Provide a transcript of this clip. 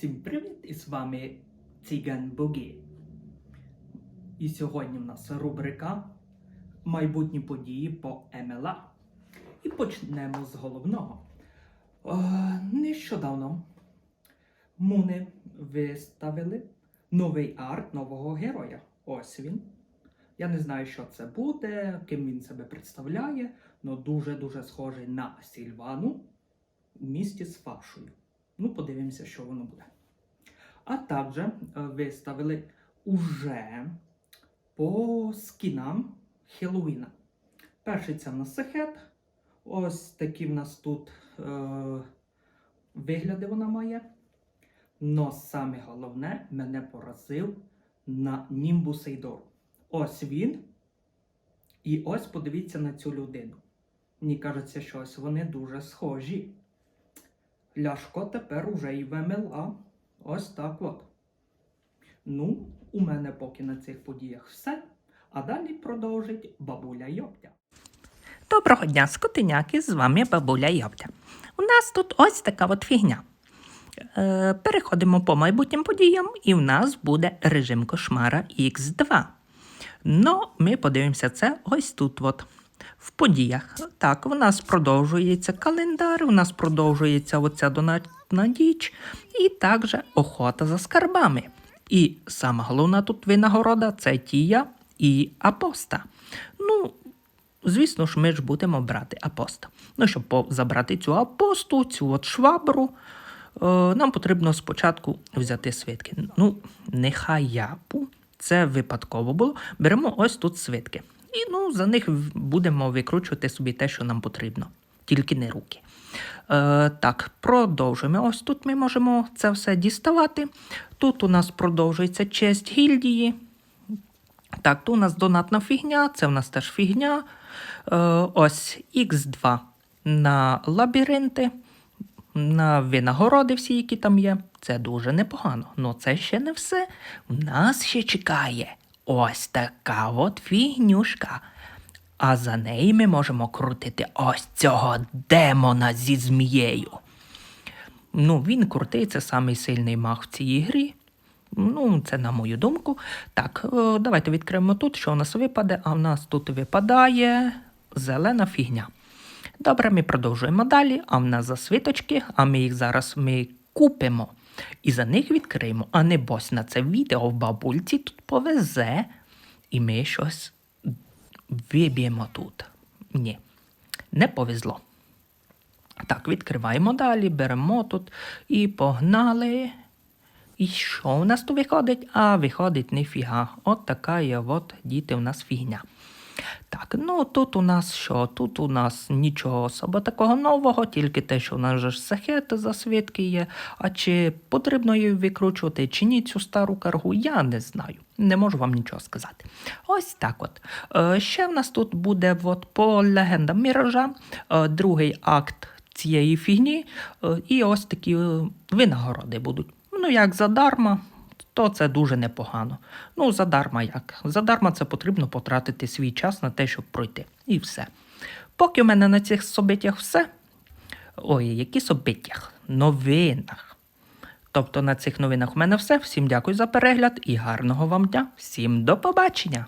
Всім привіт! І з вами Ціган Боги. І сьогодні в нас рубрика Майбутні події по МЛА. І почнемо з головного. Е, нещодавно Муни виставили новий арт нового героя. Ось він. Я не знаю, що це буде, ким він себе представляє, але дуже-дуже схожий на Сільвану в місті з фаршою. Ну, подивимося, що воно буде. А також е, виставили уже по скінам Хеллоуіна. Перший це в нас Сехет. Ось такі в нас тут е, вигляди вона має. Но саме головне мене поразив на Німбу Сейдору. Ось він. І ось подивіться на цю людину. Мені кажеться, що ось вони дуже схожі. Ляшко тепер уже і в МЛА. Ось так от. Ну, у мене поки на цих подіях все. А далі продовжить бабуля Йоптя. Доброго дня, скотиняки, з вами бабуля Йоптя. У нас тут ось така от фігня. Е, переходимо по майбутнім подіям, і в нас буде режим кошмара X2. Ну, ми подивимося це ось тут. от. В подіях. Так, у нас продовжується календар, у нас продовжується оця донатна діч, і також охота за скарбами. І сама головна тут винагорода це тія і апоста. Ну, звісно ж, ми ж будемо брати апоста. Ну, щоб забрати цю апосту, цю от швабру, е, нам потрібно спочатку взяти свитки. Ну, нехай япу, це випадково було. Беремо ось тут свитки. І ну, за них будемо викручувати собі те, що нам потрібно, тільки не руки. Е, так, продовжуємо. Ось тут ми можемо це все діставати. Тут у нас продовжується честь гільдії. Так, тут у нас донатна фігня, це у нас теж фігня. Е, ось X2 на лабіринти, на винагороди всі, які там є. Це дуже непогано. Но це ще не все. У нас ще чекає ось така от фігнюшка. А за неї ми можемо крутити ось цього демона зі змією. Ну, він крутий, це самий сильний маг в цій грі. Ну, це на мою думку. Так, е, давайте відкриємо тут, що у нас випаде, а в нас тут випадає зелена фігня. Добре, ми продовжуємо далі, а в нас засвіточки, а ми їх зараз ми купимо і за них відкриємо. А не бось на це відео в бабульці тут повезе, і ми щось виб'ємо тут. Ні, не повезло. Так, відкриваємо далі, беремо тут і погнали. І що у нас тут виходить? А виходить ніфіга. От така є, от діти у нас фігня. Так, ну тут у нас що? Тут у нас нічого особо такого нового, тільки те, що у нас же ж сахет за свідки є. А чи потрібно її викручувати, чи ні цю стару каргу, я не знаю. Не можу вам нічого сказати. Ось так от. Е, ще в нас тут буде от, по легендам Міража, е, другий акт цієї фігні, е, і ось такі е, винагороди будуть. Ну, як задарма, то це дуже непогано. Ну, задарма як? Задарма це потрібно потратити свій час на те, щоб пройти. І все. Поки в мене на цих собиттях все. Ой, які собиттях? Новинах. Тобто на цих новинах у мене все. Всім дякую за перегляд і гарного вам дня. Всім до побачення!